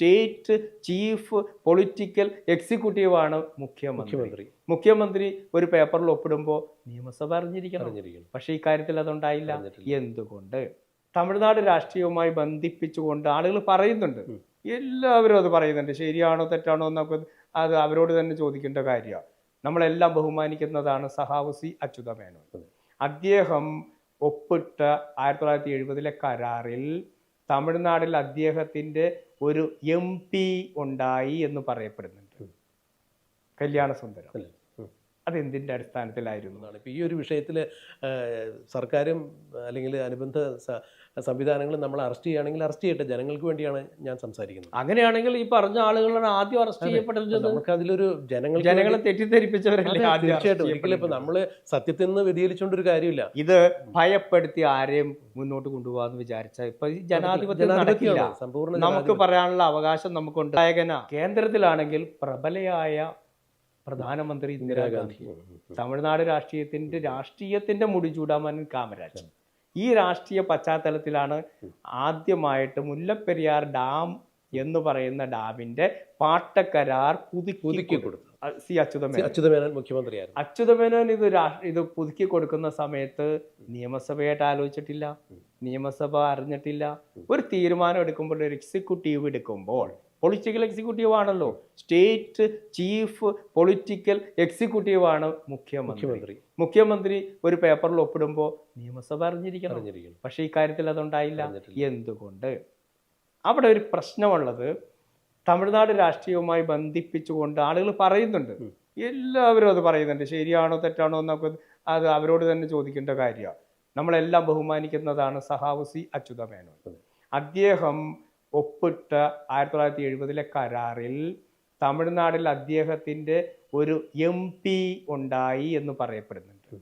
State chief political executive ആണ് മുഖ്യമന്ത്രി. മുഖ്യമന്ത്രി. ഒരു പേപ്പറിൽ ഒപ്പിടുമ്പോൾ നിയമസഭ അറിഞ്ഞിരിക്കണം. പക്ഷേ ഈ കാര്യത്തിൽ അതുണ്ടായില്ല. എന്തുകൊണ്ട്? തമിഴ്നാട് രാഷ്ട്രീയവുമായി ബന്ധിപ്പിച്ചുകൊണ്ട് ആളുകൾ പറയുന്നുണ്ട്. എല്ലാവരും അത് പറയുന്നുണ്ട്. ശരിയാണോ തെറ്റാണോ എന്നൊക്കെ അത് അവരോട് തന്നെ ചോദിക്കേണ്ട കാര്യമാണ് നമ്മളെല്ലാം ബഹുമാനിക്കുന്നതാണ് സഹാവസി അച്യുത അച്യുതമേനോൻ. അദ്ദേഹം ഒപ്പിട്ട ആയിരത്തി തൊള്ളായിരത്തി എഴുപതിലെ കരാറിൽ തമിഴ്നാട്ടിൽ അദ്ദേഹത്തിന്റെ ഒരു എം പി ഉണ്ടായി എന്ന് പറയപ്പെടുന്നുണ്ട്. കല്യാണ സുന്ദരം അതെന്തിന്റെ അടിസ്ഥാനത്തിലായിരുന്നു? ഈ ഒരു വിഷയത്തിൽ സർക്കാരും അല്ലെങ്കിൽ അനുബന്ധ സ- സംവിധാനങ്ങളും നമ്മൾ അറസ്റ്റ് ചെയ്യുകയാണെങ്കിൽ അറസ്റ്റ് ചെയ്യട്ടെ. ജനങ്ങൾക്ക് വേണ്ടിയാണ് ഞാൻ സംസാരിക്കുന്നത്. അങ്ങനെയാണെങ്കിൽ ഈ പറഞ്ഞ ആളുകളാണ് ആദ്യം അറസ്റ്റ് ചെയ്യപ്പെട്ടത് നമുക്ക് അതിലൊരു ജനങ്ങൾ ജനങ്ങളെ തെറ്റിദ്ധരിപ്പിച്ചവരല്ലേ തീർച്ചയായിട്ടും. ഒരിക്കലും ഇപ്പൊ? നമ്മൾ സത്യത്തിൽ നിന്ന് വ്യതിചലിച്ചുകൊണ്ടൊരു കാര്യമില്ല. ഇത് ഭയപ്പെടുത്തി ആരെയും മുന്നോട്ട് കൊണ്ടുപോകാന്ന് വിചാരിച്ച ഇപ്പൊ ഈ ജനാധിപത്യം നടക്കില്ല. സമ്പൂർണ നമുക്ക്. പറയാനുള്ള അവകാശം നമുക്കുണ്ട്. നായകന. കേന്ദ്രത്തിലാണെങ്കിൽ പ്രബലയായ പ്രധാനമന്ത്രി ഇന്ദിരാഗാന്ധി. തമിഴ്നാട് രാഷ്ട്രീയത്തിന്റെ രാഷ്ട്രീയത്തിന്റെ മുടിചൂടാമൻ കാമരാജ് ഈ രാഷ്ട്രീയ പശ്ചാത്തലത്തിലാണ് ആദ്യമായിട്ട് മുല്ലപ്പെരിയാർ ഡാം എന്ന് പറയുന്ന ഡാമിന്റെ പാട്ടക്കരാർ പുതുക്കി പുതുക്കി കൊടുത്തു. കൊടുത്തു സി അച്യുതമേനോൻ. അച്യുതമേനോൻ മുഖ്യമന്ത്രിയായിരുന്നു. അച്യുതമേനോൻ ഇത് ഇത് പുതുക്കി കൊടുക്കുന്ന സമയത്ത് നിയമസഭയായിട്ട് ആലോചിച്ചിട്ടില്ല. നിയമസഭ അറിഞ്ഞിട്ടില്ല. ഒരു തീരുമാനം എടുക്കുമ്പോൾ ഒരു എക്സിക്യൂട്ടീവ് എടുക്കുമ്പോൾ പൊളിറ്റിക്കൽ എക്സിക്യൂട്ടീവ് ആണല്ലോ. സ്റ്റേറ്റ് ചീഫ് പൊളിറ്റിക്കൽ എക്സിക്യൂട്ടീവ് ആണ് മുഖ്യമന്ത്രി. മുഖ്യമന്ത്രി. ഒരു പേപ്പറിൽ ഒപ്പിടുമ്പോൾ നിയമസഭ അറിഞ്ഞിരിക്കണം. പക്ഷേ ഈ കാര്യത്തിൽ അതുണ്ടായില്ല. എന്തുകൊണ്ട്? അവിടെ ഒരു പ്രശ്നമുള്ളത് തമിഴ്നാട് രാഷ്ട്രീയവുമായി ബന്ധിപ്പിച്ചുകൊണ്ട് ആളുകൾ പറയുന്നുണ്ട്. എല്ലാവരും അത് പറയുന്നുണ്ട്. ശരിയാണോ തെറ്റാണോ എന്നൊക്കെ അത് അവരോട് തന്നെ ചോദിക്കേണ്ട കാര്യമാണ്. നമ്മളെല്ലാം ബഹുമാനിക്കുന്നതാണ് സഹാവസി അച്യുതമേനോൻ. അദ്ദേഹം ഒപ്പിട്ട ആയിരത്തി തൊള്ളായിരത്തി എഴുപതിലെ കരാറിൽ തമിഴ്നാട്ടിൽ അദ്ദേഹത്തിന്റെ ഒരു എം പി ഉണ്ടായി എന്ന് പറയപ്പെടുന്നുണ്ട്.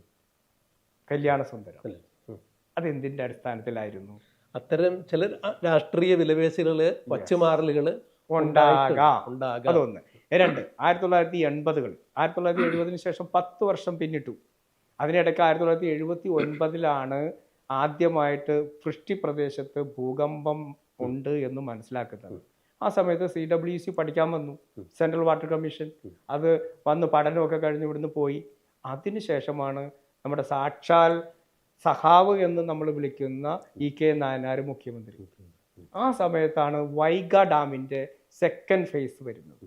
കല്യാണ സുന്ദരം. അതെന്തിന്റെ അടിസ്ഥാനത്തിലായിരുന്നു? അത്തരം ചില രാഷ്ട്രീയ വിലപേശലുകൾ വച്ചുമാറലുകൾ ഉണ്ടാകാം. ഉണ്ടാകാം. അതൊന്ന്. രണ്ട് ആയിരത്തി തൊള്ളായിരത്തി എൺപതുകൾ ആയിരത്തി തൊള്ളായിരത്തി എഴുപതിന് ശേഷം പത്ത് വർഷം പിന്നിട്ടു. അതിനിടയ്ക്ക് ആയിരത്തി തൊള്ളായിരത്തി എഴുപത്തി ഒൻപതിലാണ് ആദ്യമായിട്ട് വൃഷ്ടി പ്രദേശത്ത് ഭൂകമ്പം ഉണ്ട് എന്ന് മനസ്സിലാക്കുന്നത്. ആ സമയത്ത് സി ഡബ്ല്യു സി പഠിക്കാൻ വന്നു. സെൻട്രൽ വാട്ടർ കമ്മീഷൻ അത് വന്ന് പഠനമൊക്കെ കഴിഞ്ഞ് ഇവിടുന്ന് പോയി. അതിനുശേഷമാണ് നമ്മുടെ സാക്ഷാൽ സഹാവ് എന്ന് നമ്മൾ വിളിക്കുന്ന ഇ കെ നായനാർ മുഖ്യമന്ത്രി. ആ സമയത്താണ് വൈഗ ഡാമിന്റെ സെക്കൻഡ് ഫേസ് വരുന്നത്.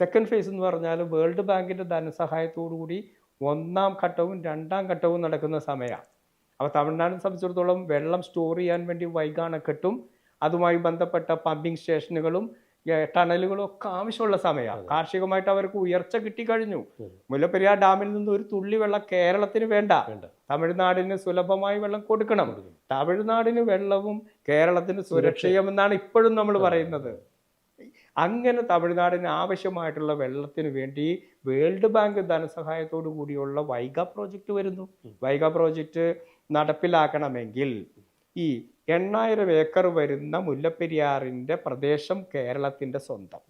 സെക്കൻഡ് ഫേസ് എന്ന് പറഞ്ഞാൽ വേൾഡ് ബാങ്കിന്റെ ധനസഹായത്തോടു കൂടി ഒന്നാം ഘട്ടവും രണ്ടാം ഘട്ടവും നടക്കുന്ന സമയമാണ്. അപ്പോൾ തമിഴ്നാടിനെ സംബന്ധിച്ചിടത്തോളം വെള്ളം സ്റ്റോർ ചെയ്യാൻ വേണ്ടി വൈഗ അണക്കെട്ടും അതുമായി ബന്ധപ്പെട്ട പമ്പിംഗ് സ്റ്റേഷനുകളും ടണലുകളും ഒക്കെ ആവശ്യമുള്ള സമയമാണ്. കാർഷികമായിട്ട് അവർക്ക് ഉയർച്ച കിട്ടിക്കഴിഞ്ഞു മുല്ലപ്പെരിയാർ ഡാമിൽ നിന്ന് ഒരു തുള്ളി വെള്ളം കേരളത്തിന് വേണ്ട. വേണ്ട. തമിഴ്നാടിന് സുലഭമായി വെള്ളം കൊടുക്കണം. തമിഴ്നാടിന് വെള്ളവും കേരളത്തിന് സുരക്ഷയും. എന്നാണ് ഇപ്പോഴും നമ്മൾ പറയുന്നത്. അങ്ങനെ തമിഴ്നാടിന് ആവശ്യമായിട്ടുള്ള വെള്ളത്തിന് വേണ്ടി വേൾഡ് ബാങ്ക് ധനസഹായത്തോടു കൂടിയുള്ള വൈഗ പ്രോജക്റ്റ് വരുന്നു. വൈഗ പ്രോജക്റ്റ് നടപ്പിലാക്കണമെങ്കിൽ ഈ എണ്ണായിരം ഏക്കർ വരുന്ന മുല്ലപ്പെരിയാറിന്റെ പ്രദേശം കേരളത്തിന്റെ സ്വന്തം.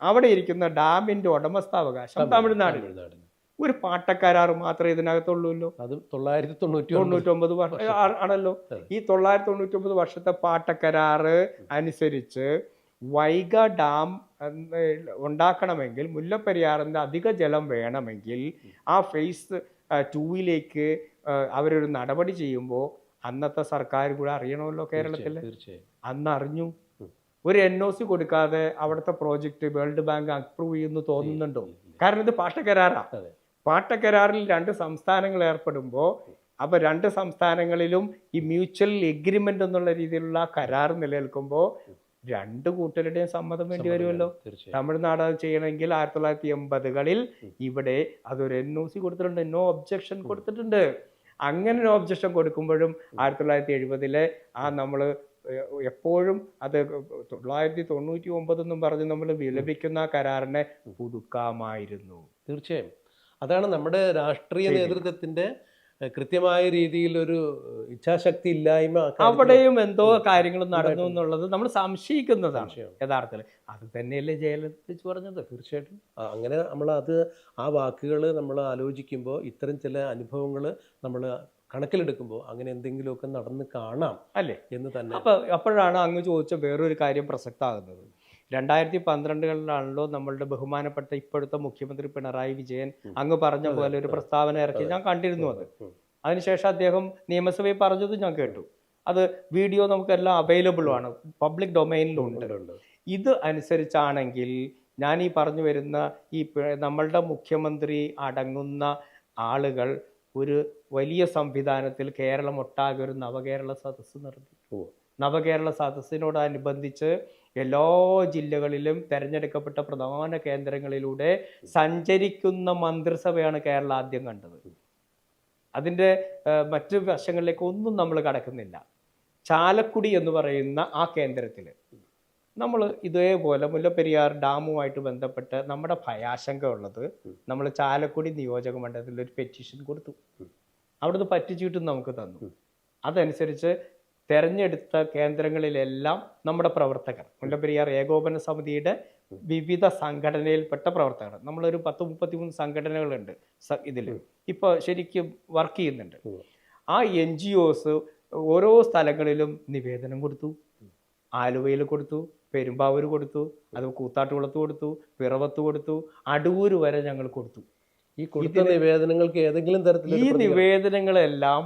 അവിടെ ഇരിക്കുന്ന ഡാമിന്റെ ഉടമസ്ഥാവകാശം തമിഴ്നാടിന്. ഒരു പാട്ടക്കരാർ മാത്രമേ ഇതിനകത്തുള്ളൂല്ലോ അത് തൊള്ളായിരത്തി തൊണ്ണൂറ്റി തൊണ്ണൂറ്റൊമ്പത് വർഷം ആണല്ലോ. ഈ തൊള്ളായിരത്തി തൊണ്ണൂറ്റൊമ്പത് വർഷത്തെ പാട്ടക്കരാറ് അനുസരിച്ച് വൈഗ ഡാം ഉണ്ടാക്കണമെങ്കിൽ മുല്ലപ്പെരിയാറിന്റെ അധിക ജലം വേണമെങ്കിൽ ആ ഫേസ് ടൂവിലേക്ക് അവരൊരു നടപടി ചെയ്യുമ്പോൾ അന്നത്തെ സർക്കാർ കൂടെ അറിയണമല്ലോ കേരളത്തിൽ അന്ന് അറിഞ്ഞു. ഒരു എൻ ഒ സി കൊടുക്കാതെ അവിടുത്തെ പ്രോജക്റ്റ് വേൾഡ് ബാങ്ക് അപ്രൂവ് ചെയ്യുന്നു തോന്നുന്നുണ്ടോ? കാരണം ഇത് പാട്ടക്കരാറാ. അതെ. പാട്ടക്കരാറിൽ രണ്ട് സംസ്ഥാനങ്ങൾ ഏർപ്പെടുമ്പോൾ അപ്പൊ രണ്ട് സംസ്ഥാനങ്ങളിലും ഈ മ്യൂച്വൽ എഗ്രിമെന്റ് എന്നുള്ള രീതിയിലുള്ള കരാർ നിലനിൽക്കുമ്പോൾ രണ്ട് കൂട്ടരുടെയും സമ്മതം വേണ്ടി വരുമല്ലോ. തമിഴ്നാട് അത് ചെയ്യണമെങ്കിൽ ആയിരത്തി തൊള്ളായിരത്തി എൺപതുകളിൽ ഇവിടെ അതൊരു എൻ ഒ സി കൊടുത്തിട്ടുണ്ട്. നോ ഒബ്ജക്ഷൻ കൊടുത്തിട്ടുണ്ട്. അങ്ങനെ ഒരു ഒബ്ജക്ഷൻ കൊടുക്കുമ്പോഴും ആയിരത്തി തൊള്ളായിരത്തി എഴുപതിലെ ആ നമ്മൾ എപ്പോഴും അത് തൊള്ളായിരത്തി തൊണ്ണൂറ്റി ഒമ്പത് എന്നും പറഞ്ഞ് നമ്മൾ വിലപിക്കുന്ന കരാറിനെ പുതുക്കാമായിരുന്നു. തീർച്ചയായും. അതാണ് നമ്മുടെ രാഷ്ട്രീയ നേതൃത്വത്തിന്റെ കൃത്യമായ രീതിയിൽ ഒരു ഇച്ഛാശക്തി ഇല്ലായ്മ അവിടെയും എന്തോ കാര്യങ്ങൾ നടന്നു എന്നുള്ളത് നമ്മൾ സംശയിക്കുന്നതാണ്. യഥാർത്ഥത്തിൽ. അത് തന്നെയല്ലേ ജയലളിത പറഞ്ഞത്? തീർച്ചയായിട്ടും. അങ്ങനെ നമ്മൾ അത് ആ വാക്കുകൾ നമ്മൾ ആലോചിക്കുമ്പോൾ ഇത്തരം ചില അനുഭവങ്ങൾ നമ്മൾ കണക്കിലെടുക്കുമ്പോൾ അങ്ങനെ എന്തെങ്കിലുമൊക്കെ നടന്ന് കാണാം അല്ലേ? എന്ന് തന്നെ. അപ്പോൾ അപ്പോഴാണ് അങ്ങ് ചോദിച്ച വേറൊരു കാര്യം പ്രസക്തമാകുന്നത് രണ്ടായിരത്തി പന്ത്രണ്ടുകളിലാണല്ലോ നമ്മളുടെ ബഹുമാനപ്പെട്ട ഇപ്പോഴത്തെ മുഖ്യമന്ത്രി പിണറായി വിജയൻ അങ്ങ് പറഞ്ഞ പോലെ ഒരു പ്രസ്താവന ഇറക്കി ഞാൻ കണ്ടിരുന്നു അത്. അതിനുശേഷം അദ്ദേഹം നിയമസഭയിൽ പറഞ്ഞത് ഞാൻ കേട്ടു. അത് വീഡിയോ നമുക്കെല്ലാം അവൈലബിൾ ആണ്. പബ്ലിക് ഡൊമൈനിലുണ്ട്. ഇത് അനുസരിച്ചാണെങ്കിൽ ഞാൻ ഈ പറഞ്ഞു വരുന്ന ഈ നമ്മളുടെ മുഖ്യമന്ത്രി അടങ്ങുന്ന ആളുകൾ ഒരു വലിയ സംവിധാനത്തിൽ കേരളം ഒട്ടാകെ ഒരു നവകേരള സദസ്സ് നടത്തി. നവകേരള സദസ്സിനോടനുബന്ധിച്ച് എല്ലാ ജില്ലകളിലും തിരഞ്ഞെടുക്കപ്പെട്ട പ്രധാന കേന്ദ്രങ്ങളിലൂടെ സഞ്ചരിക്കുന്ന മന്ത്രിസഭയാണ് കേരള ആദ്യം കണ്ടത്. അതിന്റെ മറ്റു വശങ്ങളിലേക്ക് ഒന്നും നമ്മൾ കടക്കുന്നില്ല. ചാലക്കുടി എന്ന് പറയുന്ന ആ കേന്ദ്രത്തിൽ നമ്മൾ ഇതേപോലെ മുല്ലപ്പെരിയാർ ഡാമുമായിട്ട് ബന്ധപ്പെട്ട് നമ്മുടെ ഭയാശങ്ക ഉള്ളത് നമ്മൾ ചാലക്കുടി നിയോജക മണ്ഡലത്തിൽ ഒരു പെറ്റീഷൻ കൊടുത്തു. അവിടുന്ന് പറ്റിച്ചീട്ടും നമുക്ക് തന്നു. അതനുസരിച്ച് തെരഞ്ഞെടുത്ത കേന്ദ്രങ്ങളിലെല്ലാം നമ്മുടെ പ്രവർത്തകർ മുല്ലപ്പെരിയാർ ഏകോപന സമിതിയുടെ വിവിധ സംഘടനയിൽപ്പെട്ട പ്രവർത്തകർ. നമ്മളൊരു പത്ത് മുപ്പത്തിമൂന്ന് സംഘടനകളുണ്ട് സ- ഇതിൽ ഇപ്പോൾ ശരിക്കും വർക്ക് ചെയ്യുന്നുണ്ട്. ആ എൻ ജി ഒസ് ഓരോ സ്ഥലങ്ങളിലും നിവേദനം കൊടുത്തു ആലുവയിൽ കൊടുത്തു പെരുമ്പാവൂർ കൊടുത്തു അത് കൂത്താട്ടുകുളത്ത് കൊടുത്തു പിറവത്ത് കൊടുത്തു അടൂര് വരെ ഞങ്ങൾ കൊടുത്തു. ഈ കൊടുത്ത നിവേദനങ്ങൾക്ക് ഏതെങ്കിലും തരത്തിൽ ഈ നിവേദനങ്ങളെല്ലാം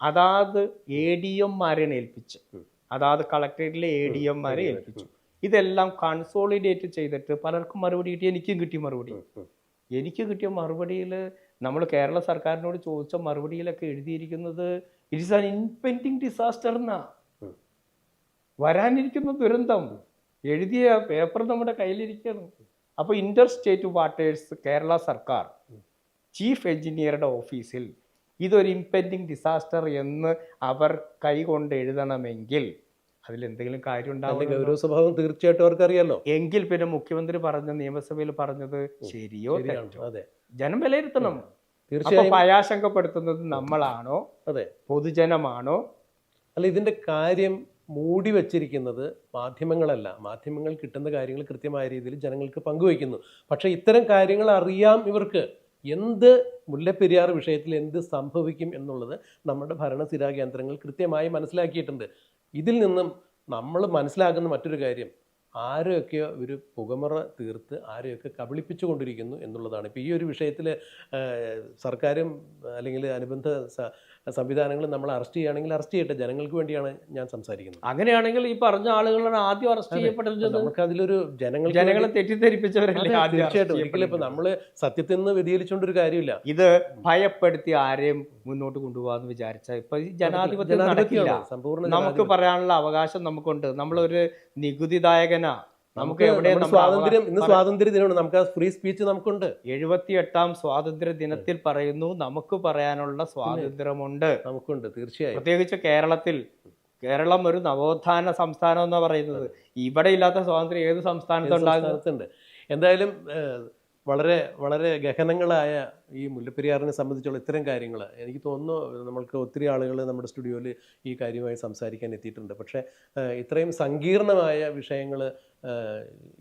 അതാത് എ ഡി എംമാരെ ഏൽപ്പിച്ചു അതാത് കളക്ടറേറ്റിലെ എ ഡി എംമാരെ ഏൽപ്പിച്ചു. ഇതെല്ലാം കൺസോളിഡേറ്റ് ചെയ്തിട്ട് പലർക്കും മറുപടി കിട്ടി. എനിക്കും കിട്ടിയ മറുപടി. എനിക്ക് കിട്ടിയ മറുപടിയിൽ നമ്മൾ കേരള സർക്കാരിനോട് ചോദിച്ച മറുപടിയിലൊക്കെ എഴുതിയിരിക്കുന്നത് it is an impending disaster എന്നാ വരാനിരിക്കുന്ന ദുരന്തം. എഴുതിയ പേപ്പർ നമ്മുടെ കയ്യിലിരിക്കണം അപ്പോൾ ഇന്റർ സ്റ്റേറ്റ് വാട്ടേഴ്സ് കേരള സർക്കാർ ചീഫ് എഞ്ചിനീയറുടെ ഓഫീസിൽ ഇതൊരു ഇമ്പെൻഡിങ് ഡിസാസ്റ്റർ എന്ന് അവർ കൈകൊണ്ട് എഴുതണമെങ്കിൽ അതിൽ എന്തെങ്കിലും കാര്യം ഉണ്ടാവും ഗൗരവ സ്വഭാവം തീർച്ചയായിട്ടും അവർക്കറിയാലോ. എങ്കിൽ പിന്നെ മുഖ്യമന്ത്രി പറഞ്ഞ നിയമസഭയിൽ പറഞ്ഞത് ശരിയോ അതെ. ജനം വിലയിരുത്തണം. തീർച്ചയായും. ഭയാശങ്കപ്പെടുത്തുന്നത് നമ്മളാണോ? അതെ. പൊതുജനമാണോ? അല്ല ഇതിന്റെ കാര്യം മൂടി വച്ചിരിക്കുന്നത് മാധ്യമങ്ങളല്ല. മാധ്യമങ്ങൾ കിട്ടുന്ന കാര്യങ്ങൾ കൃത്യമായ രീതിയിൽ ജനങ്ങൾക്ക് പങ്കുവയ്ക്കുന്നു. പക്ഷേ ഇത്തരം കാര്യങ്ങൾ അറിയാം ഇവർക്ക്. എന്ത് മുല്ലപ്പെരിയാർ വിഷയത്തിൽ എന്ത് സംഭവിക്കും എന്നുള്ളത് നമ്മുടെ ഭരണസ്ഥിരാ കേന്ദ്രങ്ങൾ കൃത്യമായി മനസ്സിലാക്കിയിട്ടുണ്ട്. ഇതിൽ നിന്നും നമ്മൾ മനസ്സിലാക്കുന്ന മറ്റൊരു കാര്യം ആരെയൊക്കെ ഒരു പുകമറ തീർത്ത് ആരെയൊക്കെ കബളിപ്പിച്ചു കൊണ്ടിരിക്കുന്നു എന്നുള്ളതാണ്. ഇപ്പോൾ ഈ ഒരു വിഷയത്തിൽ സർക്കാരും അല്ലെങ്കിൽ അനുബന്ധ സ- സംവിധാനങ്ങളും നമ്മൾ അറസ്റ്റ് ചെയ്യുകയാണെങ്കിൽ അറസ്റ്റ് ചെയ്യട്ടെ. ജനങ്ങൾക്ക് വേണ്ടിയാണ് ഞാൻ സംസാരിക്കുന്നത്. അങ്ങനെയാണെങ്കിൽ ഈ പറഞ്ഞ ആളുകളാണ് ആദ്യം അറസ്റ്റ് ചെയ്യപ്പെട്ടത്. നമുക്ക് അതിലൊരു ജനങ്ങൾ ജനങ്ങളെ തെറ്റിദ്ധരിപ്പിച്ചവരല്ലേ തീർച്ചയായിട്ടും. ഒരിക്കലും ഇപ്പൊ? നമ്മൾ സത്യത്തിൽ നിന്ന് വ്യതിചലിച്ചുകൊണ്ടൊരു കാര്യമില്ല. ഇത് ഭയപ്പെടുത്തി ആരെയും മുന്നോട്ട് കൊണ്ടുപോകാന്ന് വിചാരിച്ച ഇപ്പൊ ഈ ജനാധിപത്യം നടക്കില്ല. സമ്പൂർണ നമുക്ക്. പറയാനുള്ള അവകാശം നമുക്കുണ്ട്. നമ്മളൊരു നികുതിദായകനാ. നമുക്ക് എവിടെ സ്വാതന്ത്ര്യം ഇന്ന് സ്വാതന്ത്ര്യ ദിനമാണ് നമുക്ക് ഫ്രീ സ്പീച്ച് നമുക്കുണ്ട്. എഴുപത്തി എട്ടാം സ്വാതന്ത്ര്യ ദിനത്തിൽ പറയുന്നു നമുക്ക് പറയാനുള്ള സ്വാതന്ത്ര്യമുണ്ട്. നമുക്കുണ്ട് തീർച്ചയായും. പ്രത്യേകിച്ച് കേരളത്തിൽ കേരളം ഒരു നവോത്ഥാന സംസ്ഥാനം എന്നാണ് പറയുന്നത് ഇവിടെ ഇല്ലാത്ത സ്വാതന്ത്ര്യം ഏത് സംസ്ഥാനത്തുണ്ടാകുന്നുണ്ട് സംസ്ഥാനത്തുണ്ട്? എന്തായാലും വളരെ വളരെ ഗഹനങ്ങളായ ഈ മുല്ലപ്പെരിയാറിനെ സംബന്ധിച്ചുള്ള ഇത്തരം കാര്യങ്ങൾ എനിക്ക് തോന്നുന്നു നമ്മൾക്ക് ഒത്തിരി ആളുകൾ നമ്മുടെ സ്റ്റുഡിയോയിൽ ഈ കാര്യമായി സംസാരിക്കാൻ എത്തിയിട്ടുണ്ട്. പക്ഷേ ഇത്രയും സങ്കീർണമായ വിഷയങ്ങൾ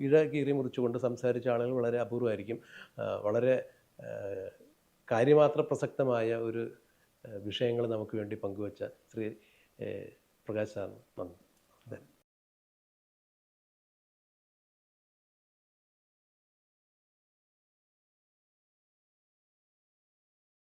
ഇഴ കീറി മുറിച്ചുകൊണ്ട് സംസാരിച്ച ആളുകൾ വളരെ അപൂർവമായിരിക്കും വളരെ കാര്യമാത്ര പ്രസക്തമായ ഒരു വിഷയങ്ങൾ നമുക്ക് വേണ്ടി പങ്കുവച്ച ശ്രീ പ്രകാശ് സാറിന് നന്ദി.